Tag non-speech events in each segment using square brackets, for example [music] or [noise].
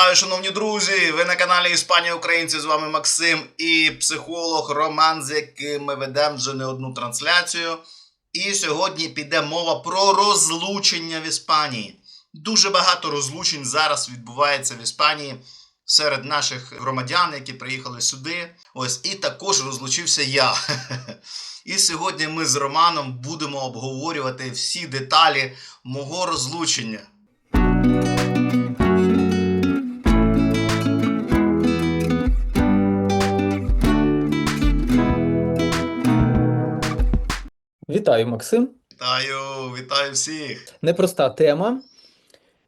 Вітаю, шановні друзі! Ви на каналі Іспанія Українці. З вами Максим і психолог Роман, з яким ми ведемо вже не одну трансляцію. І сьогодні піде мова про розлучення в Іспанії. Дуже багато розлучень зараз відбувається в Іспанії серед наших громадян, які приїхали сюди. Ось і також розлучився я. [laughs] І сьогодні ми з Романом будемо обговорювати всі деталі мого розлучення. Вітаю, Максим. Вітаю, вітаю всіх! Непроста тема.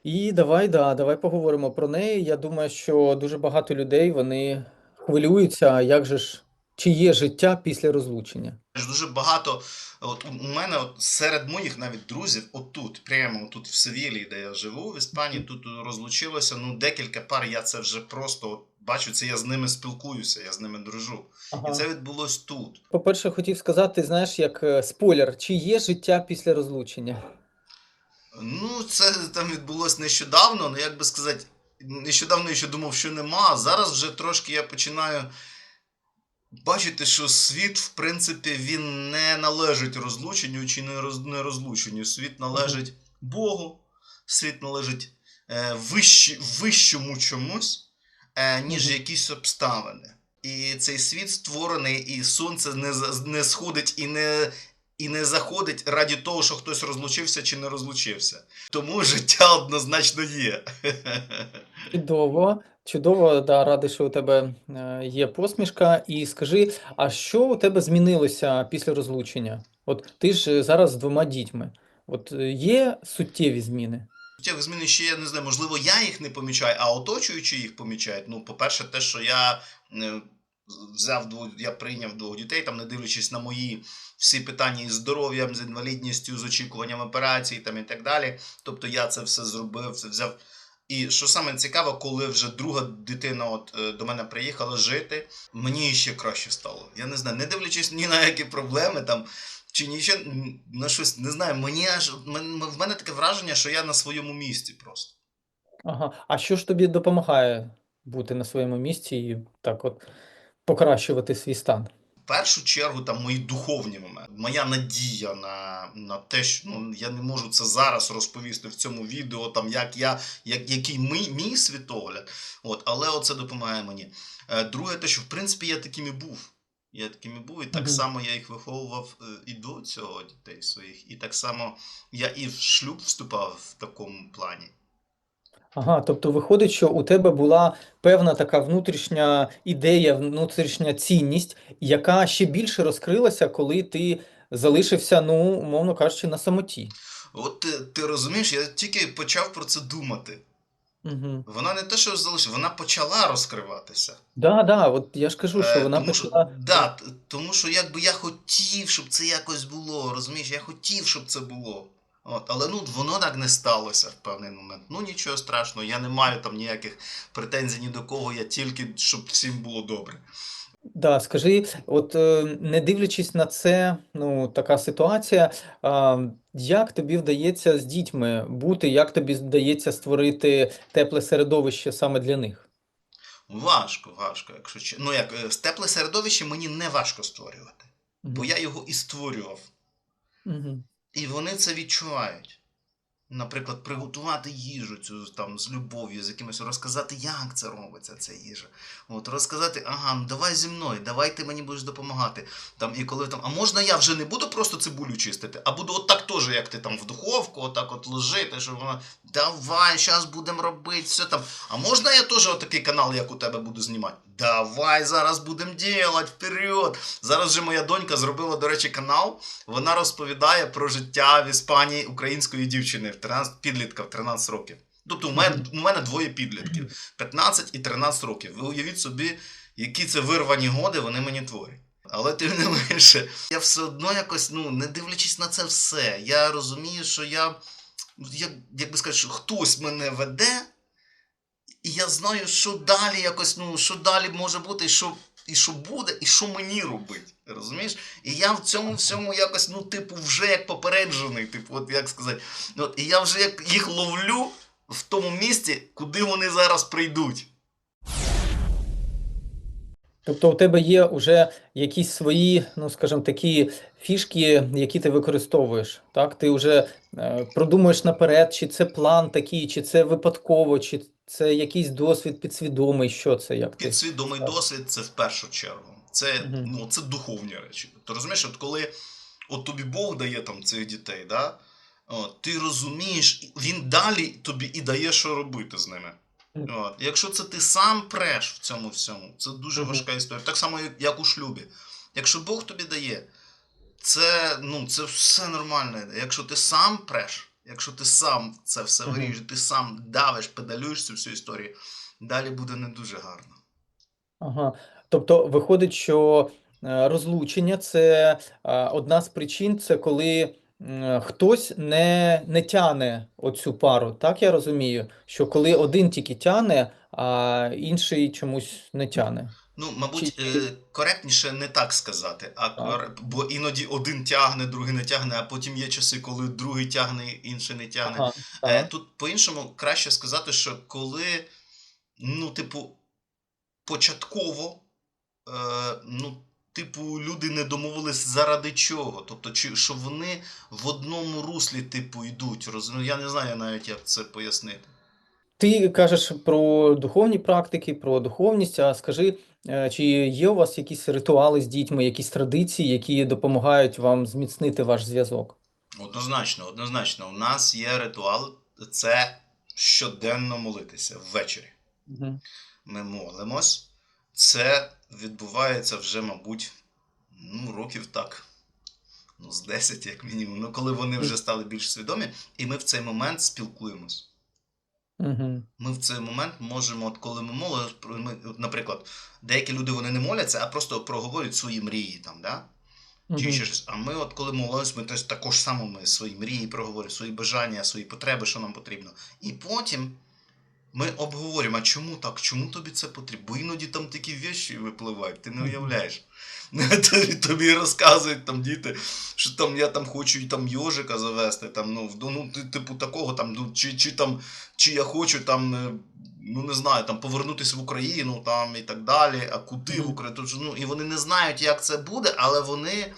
І давай, да, давай поговоримо про неї. Я думаю, що дуже багато людей вони хвилюються, як же ж, чи є життя після розлучення. Дуже багато. От у мене от серед моїх навіть друзів, отут, прямо тут в Севілії, де я живу, в Іспанії, тут розлучилося ну декілька пар. Я це вже просто от, бачу, це я з ними спілкуюся, я з ними дружу. І це відбулось тут. По-перше, хотів сказати, знаєш, як е, спойлер, чи є життя після розлучення? Ну, це там відбулось нещодавно, ну як би сказати, нещодавно я ще думав, що нема. а Зараз вже трошки я починаю бачити, що світ, в принципі, він не належить розлученню чи не, роз, розлученню. Світ належить Богу, світ належить е, вищі, вищому чомусь, ніж якісь обставини. І цей світ створений, і сонце не, не сходить і не, і не заходить раді того, що хтось розлучився чи не розлучився. Тому життя однозначно є. [laughs] Чудово, чудово, да, радий, що у тебе е, є посмішка. І скажи, а що у тебе змінилося після розлучення? От ти ж е, зараз з двома дітьми. От е, є суттєві зміни? Суттєвих змін ще я не знаю, можливо, я їх не помічаю, а оточуючі їх помічають. Ну, по-перше, те, що я е, взяв двох, я прийняв двох дітей, там не дивлячись на мої всі питання із здоров'ям, з інвалідністю, з очікуванням операцій там і так далі. Тобто я це все зробив, це взяв. І що саме цікаво, коли вже друга дитина от, е, до мене приїхала жити, мені ще краще стало. Я не знаю, не дивлячись ні на які проблеми там. Чи нічого на щось не знаю. Мені аж в мене таке враження, що я на своєму місці просто. Ага. А що ж тобі допомагає бути на своєму місці і так от покращувати свій стан? В першу чергу там мої духовні моменти. Моя надія на, на те, що ну я не можу це зараз розповісти в цьому відео, там як я, як який мій, мій світогляд. От, але оце допомагає мені. Е, друге, те, що в принципі я таким і був. Я таким і був, і так само я їх виховував е, і до цього дітей своїх. І так само я і в шлюб вступав в такому плані. Ага, тобто виходить, що у тебе була певна така внутрішня ідея, внутрішня цінність, яка ще більше розкрилася, коли ти залишився, ну, умовно кажучи, на самоті. От ти, ти розумієш, я тільки почав про це думати. Угу. Вона не те, що залишила, вона почала розкриватися. Да, да, от я ж кажу, що Е, вона тому, що, почала. да, тому що якби я хотів, щоб це якось було, розумієш, я хотів, щоб це було. От, але ну воно так не сталося в певний момент. Ну нічого страшного, я не маю там ніяких претензій ні до кого, я тільки щоб всім було добре. Да, скажи, от е, не дивлячись на це, ну, така ситуація, а, як тобі вдається з дітьми бути, як тобі вдається створити тепле середовище саме для них? Важко, важко, якщо Ну як е, тепле середовище мені не важко створювати, бо я його і створював. Мгм. І вони це відчувають. Наприклад, приготувати їжу цю там з любов'ю, з якимось розказати, як це робиться, ця їжа. От розказати, ага, ну давай зі мною, давай ти мені будеш допомагати. Там, і коли там, а можна я вже не буду просто цибулю чистити, а буду отак теж, як ти там в духовку, отак от ложити, щоб вона. Давай, зараз будемо робити все там. А можна я теж отакий канал, як у тебе буду знімати? Давай, зараз будемо ділати, вперед. Зараз же моя донька зробила, до речі, канал. Вона розповідає про життя в Іспанії української дівчини в 13, підлітка в 13 років. Тобто у мене, у мене двоє підлітків 15 і 13 років. Ви уявіть собі, які це вирвані годи вони мені творять. Але тим не менше, я все одно якось, ну, не дивлячись на це все, я розумію, що я, як, як би сказати, що хтось мене веде, і я знаю, що далі якось, ну, що далі може бути, і що, і що буде, і що мені робити. Розумієш? І я в цьому всьому якось, ну, типу, вже як попереджений, типу, от як сказати, от, і я вже як їх ловлю в тому місці, куди вони зараз прийдуть. Тобто у тебе є вже якісь свої, ну скажімо, такі фішки, які ти використовуєш, так? Ти вже е, продумуєш наперед, чи це план такий, чи це випадково, чи це якийсь досвід підсвідомий, що це, як ти? Підсвідомий Так. досвід це в першу чергу. Це, Мгм. ну, це духовні речі. Ти розумієш, от коли от тобі Бог дає там цих дітей, да? от, ти розумієш, він далі тобі і дає, що робити з ними. От. Якщо це ти сам преш в цьому всьому, це дуже важка історія. Так само, як у шлюбі. Якщо Бог тобі дає, це, ну, це все нормально. Якщо ти сам преш, якщо ти сам це все Мгм. вирішуєш, ти сам давиш, педалюєш цю всю історію, далі буде не дуже гарно. Ага. Тобто виходить, що е, розлучення це е, одна з причин, це коли хтось не, не тяне оцю пару. Так я розумію, що коли один тільки тяне, а інший чомусь не тяне. Ну, мабуть, е, коректніше не так сказати, а кор- бо іноді один тягне, другий не тягне, а потім є часи, коли другий тягне, інший не тягне. Ага, Е. Тут по-іншому краще сказати, що коли, ну, типу, початково, е, ну, типу, люди не домовились заради чого. Тобто, чи що вони в одному руслі, типу, йдуть. Розумію, я не знаю навіть, як це пояснити. Ти кажеш про духовні практики, про духовність, а скажи, чи є у вас якісь ритуали з дітьми, якісь традиції, які допомагають вам зміцнити ваш зв'язок? Однозначно, однозначно, у нас є ритуал, це щоденно молитися ввечері. Мгм. Ми молимось. Це відбувається вже, мабуть, ну, років так. Ну, з 10, як мінімум. Ну, коли вони вже стали більш свідомі, і ми в цей момент спілкуємось. Мгм. Ми в цей момент можемо, от коли ми ми, наприклад, деякі люди вони не моляться, а просто проговорюють свої мрії там, да? Чи ще щось. А ми, от коли молимось, ми теж також само ми свої мрії проговорюємо, свої бажання, свої потреби, що нам потрібно. І потім ми обговорюємо, а чому так, чому тобі це потрібно? Бо іноді там такі вещі випливають, ти не уявляєш. [laughs] Тобі, тобі розказують там діти, що там я там хочу і там йожика завести, там, ну, ну, типу такого, там, ну, чи, чи там, чи я хочу там, е, ну не знаю, там повернутися в Україну там і так далі, а куди в Україну? Ну, і вони не знають, як це буде, але вони,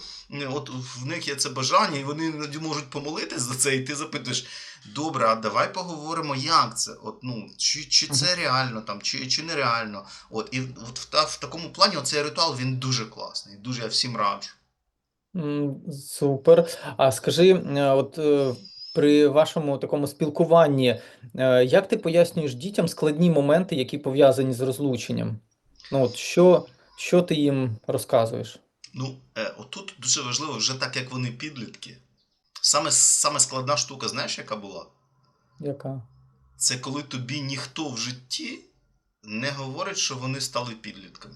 от в них є це бажання, і вони іноді можуть помолитись за це, і ти запитуєш, добре, а давай поговоримо, як це? От, ну, чи, чи це реально там, чи, чи нереально. От, і от в, та, в такому плані цей ритуал він дуже класний, дуже я всім раджу. Супер. А скажи, е, от е, при вашому такому спілкуванні, е, як ти пояснюєш дітям складні моменти, які пов'язані з розлученням? Ну, от що, що ти їм розказуєш? Ну, е, отут дуже важливо, вже так як вони підлітки. Саме, саме складна штука, знаєш, яка була? Яка? Це коли тобі ніхто в житті не говорить, що вони стали підлітками.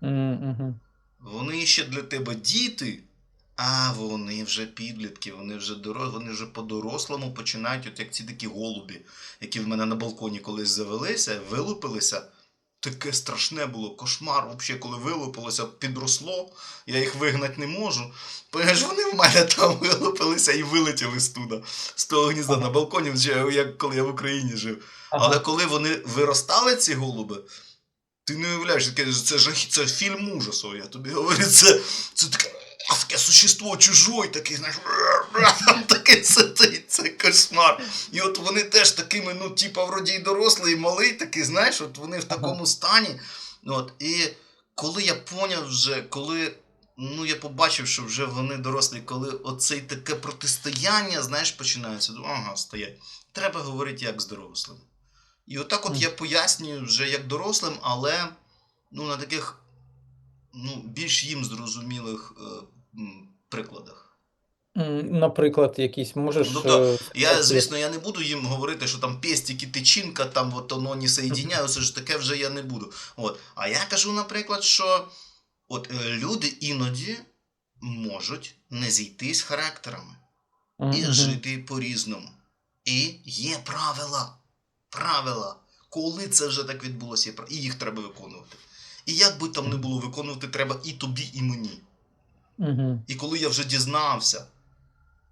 Мгм. Вони ще для тебе діти, а вони вже підлітки, вони вже дорослі, вони вже по-дорослому починають, от як ці такі голубі, які в мене на балконі колись завелися, вилупилися. Таке страшне було, кошмар. Взагалі, коли вилупилося, підросло, я їх вигнати не можу. Понимаєш, вони в мене там [laughs] вилупилися і вилетіли з туди, з того гнізда Ага. на балконі, вже як коли я в Україні жив. Ага. Але коли вони виростали, ці голуби, ти не уявляєш, це жах, це фільм ужасу, я тобі говорю, це, це таке, таке существо чужой, такий, знаєш, [laughs] таке це, це, кошмар. І от вони теж такими, ну, типа, вроді і дорослий, і малий, такий, знаєш, от вони в такому стані. От, і коли я поняв вже, коли. Ну, я побачив, що вже вони дорослі, коли оцей таке протистояння, знаєш, починається. Думаю, Ага, стоять. Треба говорити як з дорослим. І отак от я пояснюю вже як дорослим, але ну, на таких ну, більш їм зрозумілих е, прикладах. Наприклад, якісь можеш. Тобто, е, Я, звісно, я не буду їм говорити, що там пестики, тичинка, там от воно не соєдиняються, ж таке вже я не буду. От. А я кажу, наприклад, що от е, люди іноді можуть не зійтись характерами і жити по-різному. І є правила. Правила. Коли це вже так відбулося, і їх треба виконувати. І як би там не було, виконувати треба і тобі, і мені. Мгм. І коли я вже дізнався,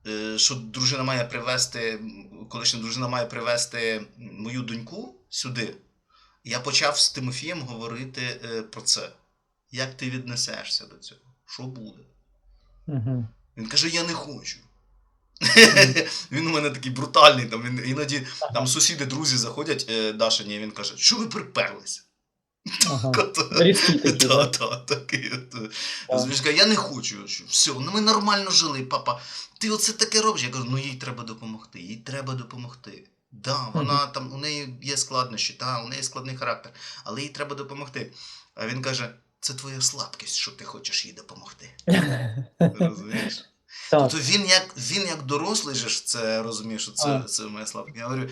е, що дружина має привезти, колишня дружина має привезти мою доньку сюди, я почав з Тимофієм говорити е, про це. Як ти віднесешся до цього? Що буде? Угу. Він каже: Я не хочу. [laughs] він у мене такий брутальний. Там, він, іноді там сусіди, друзі заходять е, Дашині, і він каже, що ви приперлися? Ага. [laughs] Да? такий. Розумієш, я не хочу. Все, ну ми нормально жили, папа. Ти оце таке робиш. Я кажу, ну їй треба допомогти, їй треба допомогти. Да, вона там, у неї є складнощі, та, у неї складний характер, але їй треба допомогти. А він каже: це твоя слабкість, що ти хочеш їй допомогти. [laughs] Розумієш? Тобто він як, він як дорослий же ж це розуміє, що це, це моя слабкість. Я говорю,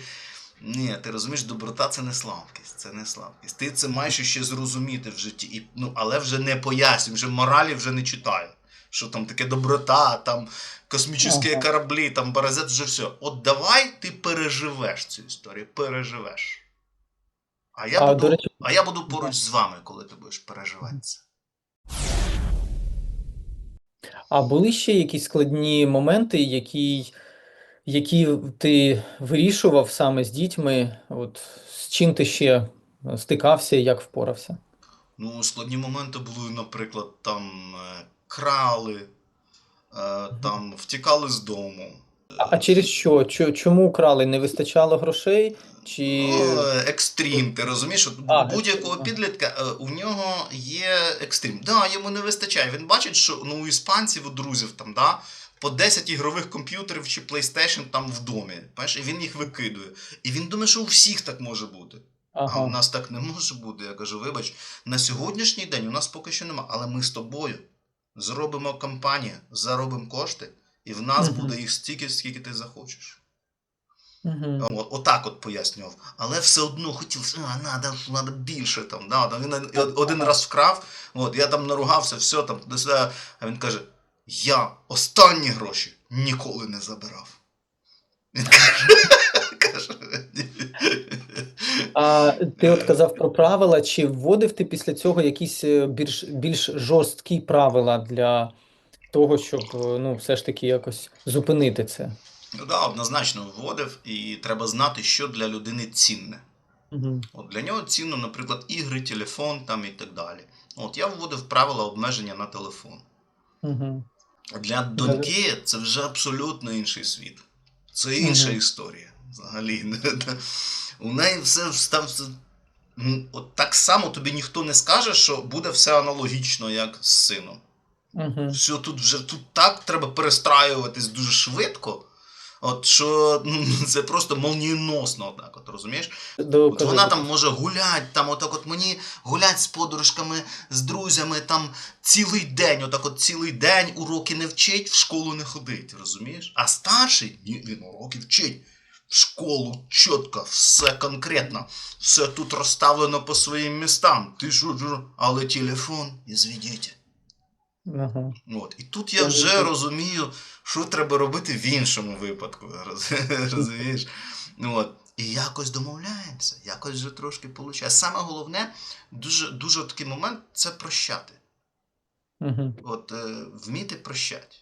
ні, ти розумієш, доброта це не слабкість, це не слабкість. Ти це маєш ще зрозуміти в житті, і, ну, але вже не пояснюй, вже моралі вже не читаю. Що там таке доброта, там космічні Ага. кораблі, там баразет, вже все. От давай ти переживеш цю історію, переживеш. А я, А, буду, речі, а я буду поруч з вами, коли ти будеш переживати це. А були ще якісь складні моменти, які, які ти вирішував саме з дітьми? От з чим ти ще стикався і як впорався? Ну, складні моменти були, наприклад, там е, крали, е, там втікали з дому. А, через що? Чому крали? Не вистачало грошей? Чи Ну, екстрім, ти розумієш? От А, будь-якого підлітка е, у нього є екстрім. Да, йому не вистачає. Він бачить, що ну, у іспанців, у друзів там, да, по 10 ігрових комп'ютерів чи PlayStation там в домі. Бачиш, і він їх викидує. І він думає, що у всіх так може бути. А у нас так не може бути. Я кажу, вибач, на сьогоднішній день у нас поки що нема, але ми з тобою зробимо кампанію, заробимо кошти, і в нас Мгм. буде їх стільки, скільки ти захочеш. От, отак от пояснював. Але все одно хотів, а, надо, надо більше там. Да, там він один раз вкрав, от, я там наругався, все там. А він каже: Я останні гроші ніколи не забирав. Він каже, [laughs] каже А ти от казав про правила, чи вводив ти після цього якісь е, більш, більш жорсткі правила для того, щоб е, ну, все ж таки якось зупинити це? Ну да, однозначно вводив, і треба знати, що для людини цінне. Угу. От для нього цінно, наприклад, ігри, телефон там і так далі. От я вводив правила обмеження на телефон. Угу. Для доньки це вже абсолютно інший світ. Це інша Мгм. історія. Взагалі. [laughs] У неї все там. От так само тобі ніхто не скаже, що буде все аналогічно, як з сином. Угу. Все тут вже тут так треба перестраюватись дуже швидко. От що ну, [laughs] це просто молнієносно, отак, от розумієш? От вона там може гулять, там отак от мені гулять з подружками, з друзями, там цілий день, отак от цілий день уроки не вчить, в школу не ходить, розумієш? А старший, ні, він уроки вчить. В школу чітко, все конкретно, все тут розставлено по своїм містам. Ти що, але телефон ізведіть. Ага. От. І тут я вже розумію, що треба робити в іншому випадку. [laughs] роз- Розумієш? От. І якось домовляємося, якось вже трошки виходить. Саме головне, дуже, дуже такий момент це прощати. Угу. От е, вміти прощати.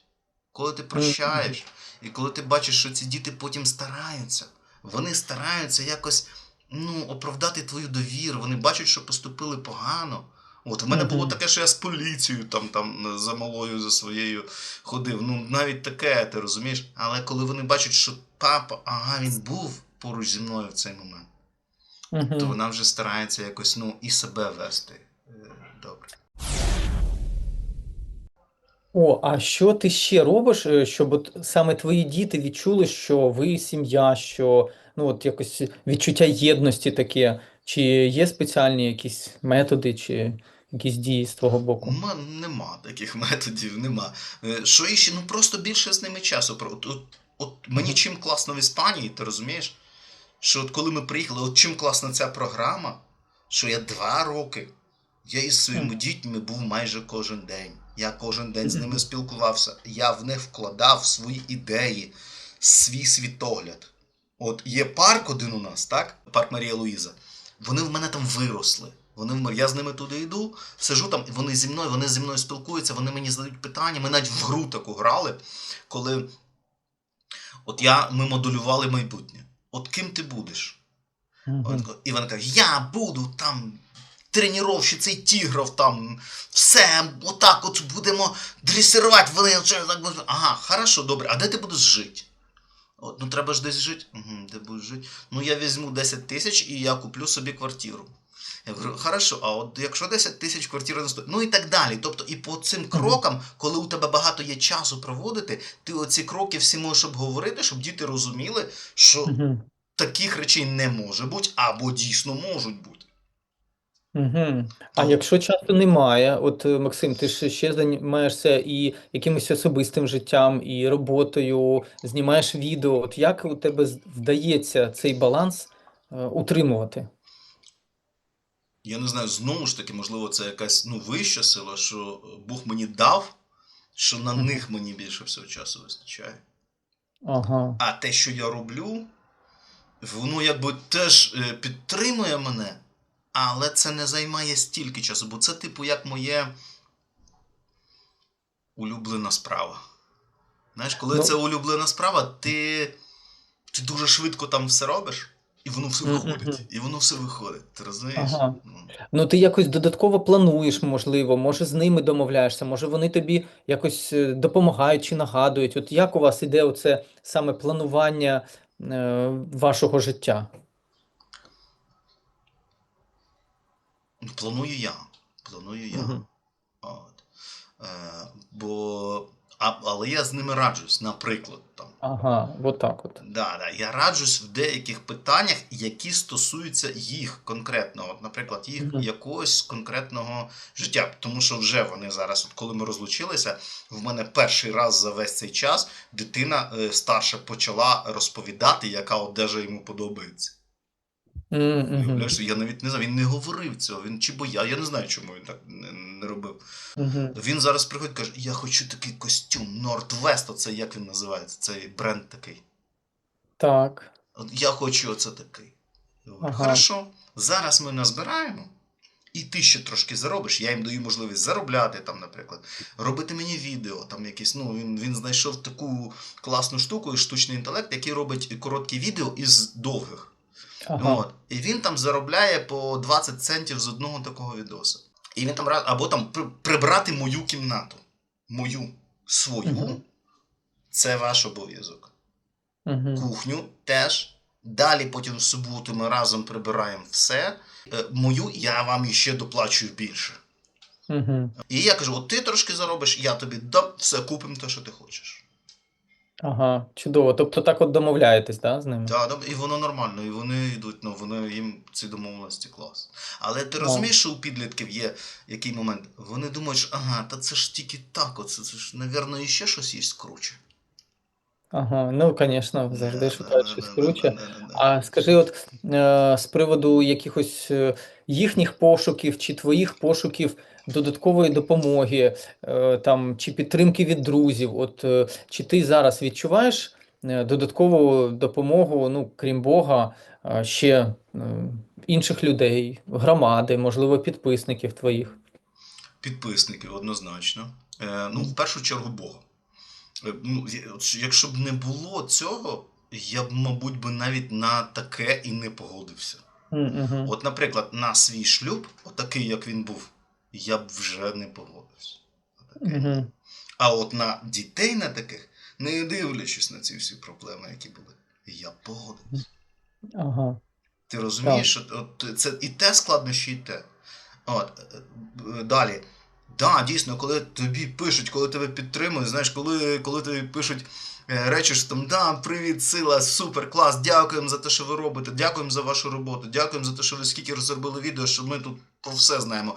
Коли ти прощаєш, і коли ти бачиш, що ці діти потім стараються, вони стараються якось ну, оправдати твою довіру, вони бачать, що поступили погано. От в мене було таке, що я з поліцією там, там за малою за своєю ходив. Ну, навіть таке, ти розумієш. Але коли вони бачать, що папа, ага, він був поруч зі мною в цей момент, то Угу. вона вже старається якось ну, і себе вести. е, Добре. О, а що ти ще робиш, е, щоб от саме твої діти відчули, що ви сім'я, що ну от якось відчуття єдності таке? Чи є спеціальні якісь методи, чи якісь дії з твого боку? Мене нема таких [laughs] методів, нема. Е, Що іще? Ну просто більше з ними часу. про- От, от, от мені чим класно в Іспанії, ти розумієш? Що от коли ми приїхали, от чим класна ця програма, що я два роки, я із своїми Мгм. дітьми був майже кожен день. Я кожен день з ними спілкувався. Я в них вкладав свої ідеї, свій світогляд. От є парк один у нас, так? Парк Марія Луїза. Вони в мене там виросли. Вони я з ними туди йду, сижу там, вони зі мною, вони зі мною спілкуються, вони мені задають питання. Ми навіть в гру таку грали, коли От я, ми моделювали майбутнє. От ким ти будеш? Мгм. От, і вона каже: Я буду там тренувальщицей тігров, там все, отак от будемо дресирувати. Вони. Ага, хорошо, добре. А де ти будеш жити? Ну треба ж десь жити. Угу, де будеш жити? Ну я візьму 10 тисяч і я куплю собі квартиру. Я говорю, хорошо, а от якщо 10 тисяч квартира не стоїть, ну і так далі. Тобто, і по цим крокам, коли у тебе багато є часу проводити, ти оці кроки всі можеш обговорити, щоб діти розуміли, що таких речей не може бути, або дійсно можуть бути. Мгм. А якщо часу немає, от е, Максим, ти ж ще займаєшся і якимось особистим життям, і роботою, знімаєш відео. От як у тебе з- вдається цей баланс е, утримувати? Я не знаю, знову ж таки, можливо, це якась ну, вища сила, що Бог мені дав, що на Мгм. них мені більше всього часу вистачає. Ага. А те, що я роблю, воно якби теж е, підтримує мене, але це не займає стільки часу, бо це, типу, як моє улюблена справа. Знаєш, коли Ну- це улюблена справа, ти, ти дуже швидко там все робиш, і воно все виходить. І воно все виходить. Ти розумієш? Ага. Ну. Ну, ти якось додатково плануєш, можливо, може з ними домовляєшся, може вони тобі якось е, допомагають чи нагадують. От як у вас іде оце саме планування е, вашого життя? Планую я. Планую я. Мгм. От. Е, бо, а, але я з ними раджусь, наприклад. Там. Ага, от так от. Да, да, я раджусь в деяких питаннях, які стосуються їх конкретно. От, наприклад, їх Мгм. якогось конкретного життя. Тому що вже вони зараз, от коли ми розлучилися, в мене перший раз за весь цей час дитина е, старша почала розповідати, яка одежа йому подобається. Мгм, Уявляєш, я навіть не знаю, він не говорив цього, він чи боя. Я не знаю, чому він так не, не робив. мгм. Він зараз приходить і каже: Я хочу такий костюм Nordwest, оце як він називається, цей бренд такий. Так. Я хочу оце такий. Ага. Хорошо, зараз ми назбираємо, і ти ще трошки заробиш. Я їм даю можливість заробляти, там, наприклад, робити мені відео. Там якісь, ну, він, він знайшов таку класну штуку, штучний інтелект, який робить короткі відео із довгих. Ага. От. І він там заробляє по 20 центів з одного такого відоса. І він там або там прибрати мою кімнату. Мою свою. Мгм. Це ваш обов'язок. Мгм. Кухню теж. Далі потім в суботу ми разом прибираємо все. Е, Мою я вам іще доплачую більше. Мгм. І я кажу: от ти трошки заробиш, я тобі дам, все купимо те, що ти хочеш. Ага, чудово. Тобто так от домовляєтесь, да, з ними? Да, да, і воно нормально, і вони йдуть, ну вони їм ці домовленості клас. Але ти розумієш, що у підлітків є який момент? Вони думають, що ага, та це ж тільки так, оце це ж, навірно, іще щось є круче. Ага, ну, звісно, завжди шукають щось круче. А скажи, от е, з приводу якихось е, їхніх пошуків чи твоїх пошуків додаткової допомоги, е, там, чи підтримки від друзів, от е, чи ти зараз відчуваєш е, додаткову допомогу, ну, крім Бога, ще інших людей, громади, можливо, підписників твоїх? Підписників однозначно. Е, ну, в першу чергу Бога. Е, ну, якщо б не було цього, я б, мабуть, би навіть на таке і не погодився. Мгм. От, наприклад, на свій шлюб, отакий, як він був, я б вже не погодився. Мгм. А от на дітей на таких, не дивлячись на ці всі проблеми, які були, я б погодився. Ага. Ти розумієш, що от це і те складнощі, і те. От, е, е, далі. Да, дійсно, коли тобі пишуть, коли тебе підтримують, знаєш, коли, коли тобі пишуть е, речі, що там да, привіт, сила, супер, клас, дякуємо за те, що ви робите, дякуємо за вашу роботу, дякуємо за те, що ви скільки розробили відео, що ми тут про все знаємо.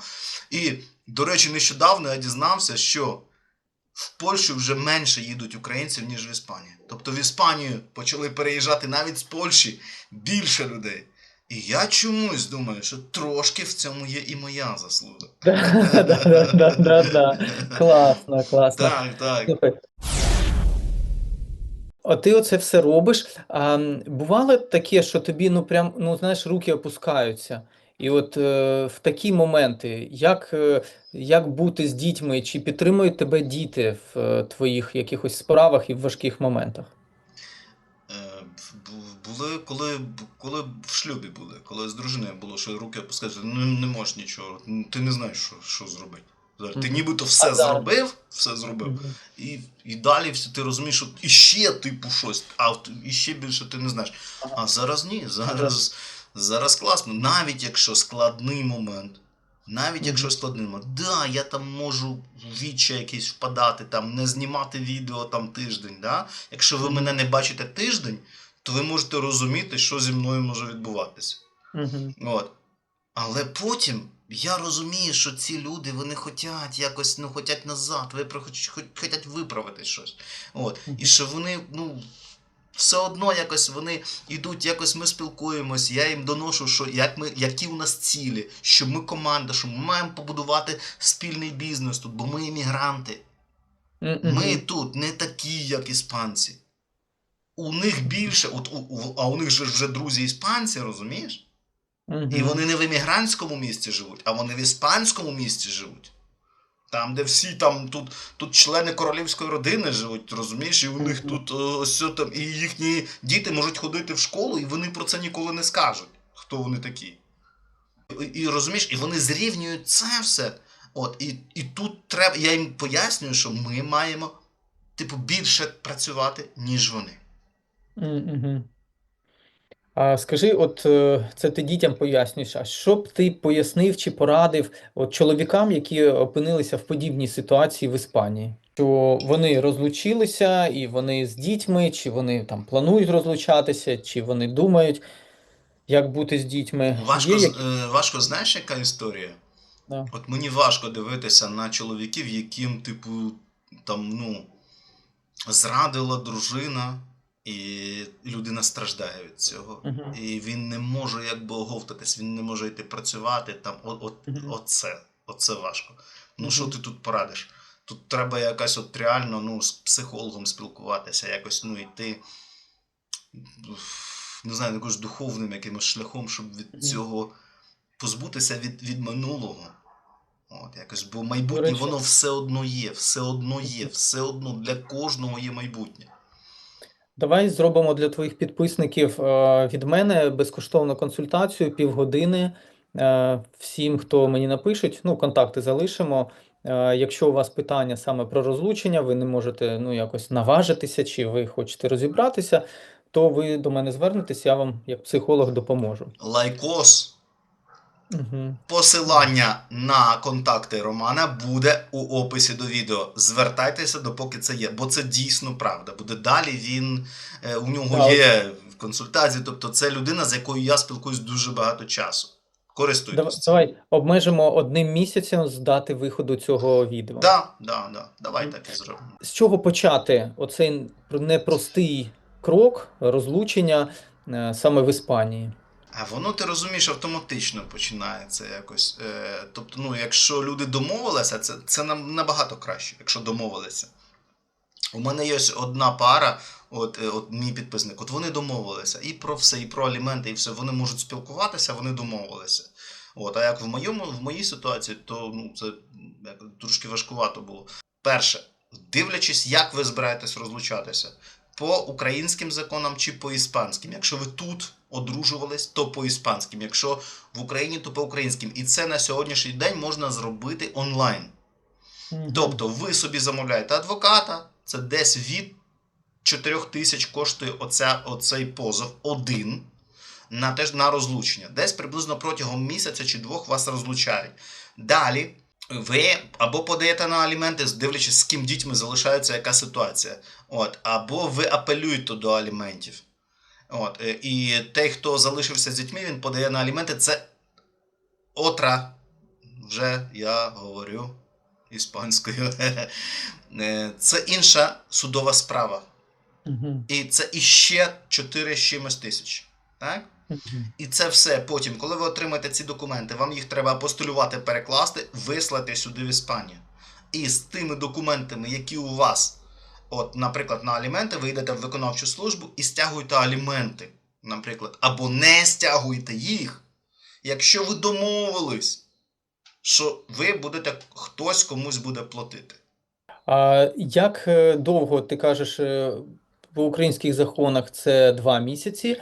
І, до речі, нещодавно я дізнався, що в Польщу вже менше їдуть українців, ніж в Іспанію. Тобто в Іспанію почали переїжджати навіть з Польщі більше людей. І я чомусь думаю, що трошки в цьому є і моя заслуга. [laughs] Класно, класно. Так, так. А ти оце все робиш. А бувало таке, що тобі, ну прям, ну знаєш, руки опускаються. І от е, в такі моменти, як, е, як бути з дітьми, чи підтримують тебе діти в е, твоїх якихось справах і в важких моментах? коли, коли в шлюбі були, коли з дружиною було, що руки опускаються, ну не можеш нічого, ти не знаєш, що, що зробити. Ти нібито все А зробив, все зробив, і, і далі все, ти розумієш, що іще типу щось, а іще більше ти не знаєш. А зараз ні, зараз, зараз класно. Навіть якщо складний момент, навіть якщо складний момент, да, я там можу в віччя якесь впадати, там, не знімати відео там тиждень. Да? Якщо ви мене не бачите тиждень, то ви можете розуміти, що зі мною може відбуватися. Мгм. От. Але потім я розумію, що ці люди вони хочуть якось, ну, хочуть назад, випра- хоч- хочуть виправити щось. От. І що вони, ну, все одно якось вони йдуть, якось ми спілкуємось, я їм доношу, що як ми, які у нас цілі, що ми команда, що ми маємо побудувати спільний бізнес тут, бо ми іммігранти. Ми тут не такі, як іспанці. У них більше, от, у, у- а у них же вже друзі іспанці, розумієш? Мгм. І вони не в емігрантському місті живуть, а вони в іспанському місті живуть. Там, де всі там тут, тут члени королівської родини живуть, розумієш, і у них тут ось там, і їхні діти можуть ходити в школу, і вони про це ніколи не скажуть, хто вони такі. І, і розумієш, і вони зрівнюють це все. От, і, і тут треба, я їм пояснюю, що ми маємо, типу, більше працювати, ніж вони. Мгм. А скажи, от е, це ти дітям пояснюєш, а що б ти пояснив чи порадив от чоловікам, які опинилися в подібній ситуації в Іспанії? Що вони розлучилися і вони з дітьми, чи вони там планують розлучатися, чи вони думають, як бути з дітьми? Важко, Є які- е, важко знаєш, яка історія? Да. От мені важко дивитися на чоловіків, яким, типу, там, ну, зрадила дружина, і людина страждає від цього. Мгм. І він не може якби оговтатись, він не може йти працювати. Там, от, от, Мгм. оце, оце важко. Ну, що Мгм. ти тут порадиш? Тут треба якась от реально ну, з психологом спілкуватися, якось ну, йти. Не знаю, якось духовним якимось шляхом, щоб від цього позбутися від, від минулого. От, якось, бо майбутнє воно все одно є, все одно є, все одно для кожного є майбутнє. Давай зробимо для твоїх підписників е, від мене безкоштовну консультацію півгодини. Е, Всім, хто мені напишуть, ну, контакти залишимо. Е, Якщо у вас питання саме про розлучення, ви не можете ну, якось наважитися, чи ви хочете розібратися, то ви до мене звернетеся, я вам як психолог допоможу. Лайкос. Угу. Посилання на контакти Романа буде у описі до відео. Звертайтеся, допоки це є, бо це дійсно правда. Буде далі. Він е, у нього Так. є консультації. Тобто, це людина, з якою я спілкуюсь дуже багато часу. Користуйтесь. давай обмежимо одним місяцем з дати виходу цього відео. Да, да, да. Давай так і зробимо. З чого почати оцей непростий крок розлучення е, саме в Іспанії? А воно ти розумієш, автоматично починається якось. Е, тобто, ну, якщо люди домовилися, це, це набагато краще, якщо домовилися. У мене є одна пара, от, е, от мій підписник, от вони домовилися і про все, і про аліменти, і все. Вони можуть спілкуватися, вони домовилися. От, а як в моєму, в моїй ситуації, то ну, це як, трошки важкувато було. Перше, дивлячись, як ви збираєтесь розлучатися, по українським законам чи по іспанським. Якщо ви тут одружувались, то по іспанським. Якщо в Україні, то по українським. І це на сьогоднішній день можна зробити онлайн. Тобто ви собі замовляєте адвоката, це десь від 4 тисяч коштує оця, оцей позов один на, теж, на розлучення. Десь приблизно протягом місяця чи двох вас розлучають. Далі ви або подаєте на аліменти, дивлячись, з ким дітьми залишається яка ситуація. От, або ви апелюєте до аліментів. От, е, і той, хто залишився з дітьми, він подає на аліменти. Це отра. Вже я говорю іспанською. [laughs] Е, Це інша судова справа. І це іще 4 з чимось тисяч. Так? І це все потім, коли ви отримаєте ці документи, вам їх треба апостолювати, перекласти, вислати сюди в Іспанію. І з тими документами, які у вас, от, наприклад, на аліменти, ви йдете в виконавчу службу і стягуєте аліменти, наприклад, або не стягуєте їх, якщо ви домовились, що ви будете хтось комусь буде платити. А як е, довго ти кажеш, е, в українських законах це два місяці,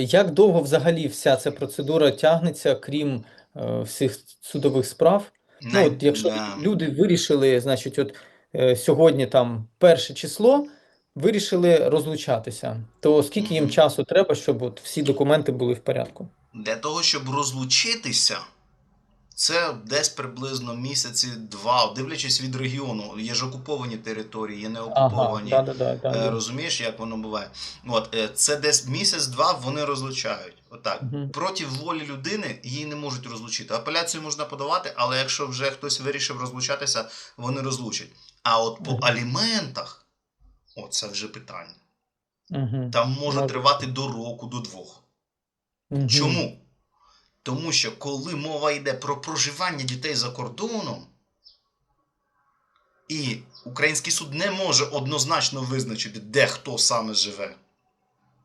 як довго взагалі вся ця процедура тягнеться, крім е, всіх судових справ? Ну, от якщо да. люди вирішили, значить, от е, сьогодні там перше число, вирішили розлучатися, то скільки їм часу треба, щоб от всі документи були в порядку? Для того, щоб розлучитися, це десь приблизно місяці два, дивлячись від регіону. Є ж окуповані території, є Ага, неокуповані. да, да, да, да, Е, да. Розумієш, як воно буває? От е, це десь місяць-два вони розлучають. Отак. Мгм. Проти волі людини її не можуть розлучити. Апеляцію можна подавати, але якщо вже хтось вирішив розлучатися, вони розлучать. А от по Мгм. аліментах, оце вже питання. Мгм. Там може тривати до року, до двох. Мгм. Чому? Тому що коли мова йде про проживання дітей за кордоном, і український суд не може однозначно визначити, де хто саме живе,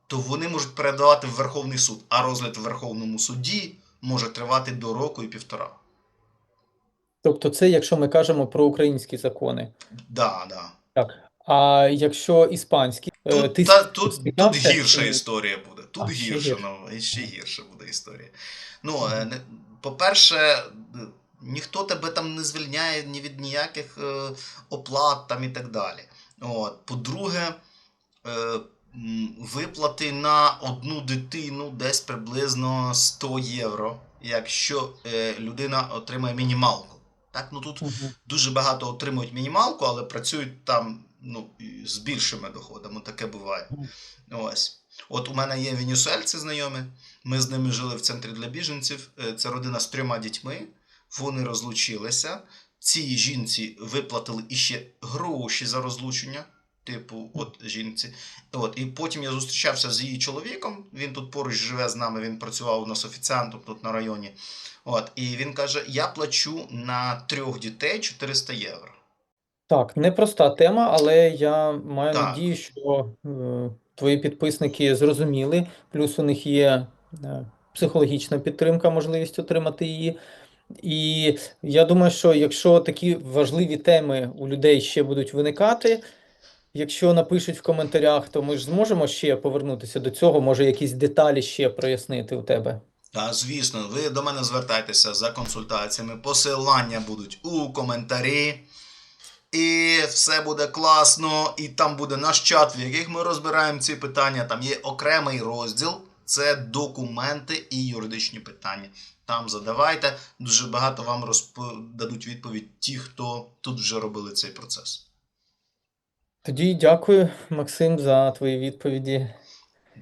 то вони можуть передавати в Верховний суд, а розгляд в Верховному суді може тривати до року і півтора. Тобто це якщо ми кажемо про українські закони. Да, да. Так. А якщо іспанські, е, Тут, ти та, тут, тут гірша історія буде. Тут А, ще гірше, гірше. ну, ще гірше буде історія. Ну, е, по-перше, ніхто тебе там не звільняє ні від ніяких е, оплат там і так далі. От. По-друге, е, виплати на одну дитину десь приблизно 100 євро, якщо людина отримає мінімалку. Так, ну тут дуже багато отримують мінімалку, але працюють там ну, з більшими доходами. Таке буває. Ось. От у мене є венесуельці знайомі. Ми з ними жили в центрі для біженців. Е, Це родина з трьома дітьми. Вони розлучилися. Цій жінці виплатили іще гроші за розлучення. Типу, от жінці. От, і потім я зустрічався з її чоловіком. Він тут поруч живе з нами. Він працював у нас офіціантом тут на районі. От, і він каже: я плачу на трьох дітей 400 євро. Так, непроста тема, але я маю Так. надію, що е, твої підписники зрозуміли, плюс у них є е, психологічна підтримка, можливість отримати її. І я думаю, що якщо такі важливі теми у людей ще будуть виникати, якщо напишуть в коментарях, то ми ж зможемо ще повернутися до цього, може якісь деталі ще прояснити у тебе. Та, звісно, ви до мене звертайтеся за консультаціями. Посилання будуть у коментарі. І все буде класно. І там буде наш чат, в яких ми розбираємо ці питання. Там є окремий розділ. Це документи і юридичні питання. Там задавайте. Дуже багато вам розп- дадуть відповідь ті, хто тут вже робили цей процес. Тоді дякую, Максим, за твої відповіді.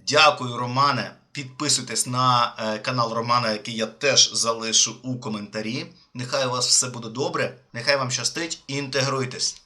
Дякую, Романе. Підписуйтесь на е, канал Романа, який я теж залишу у коментарі. Нехай у вас все буде добре, нехай вам щастить і інтегруйтесь.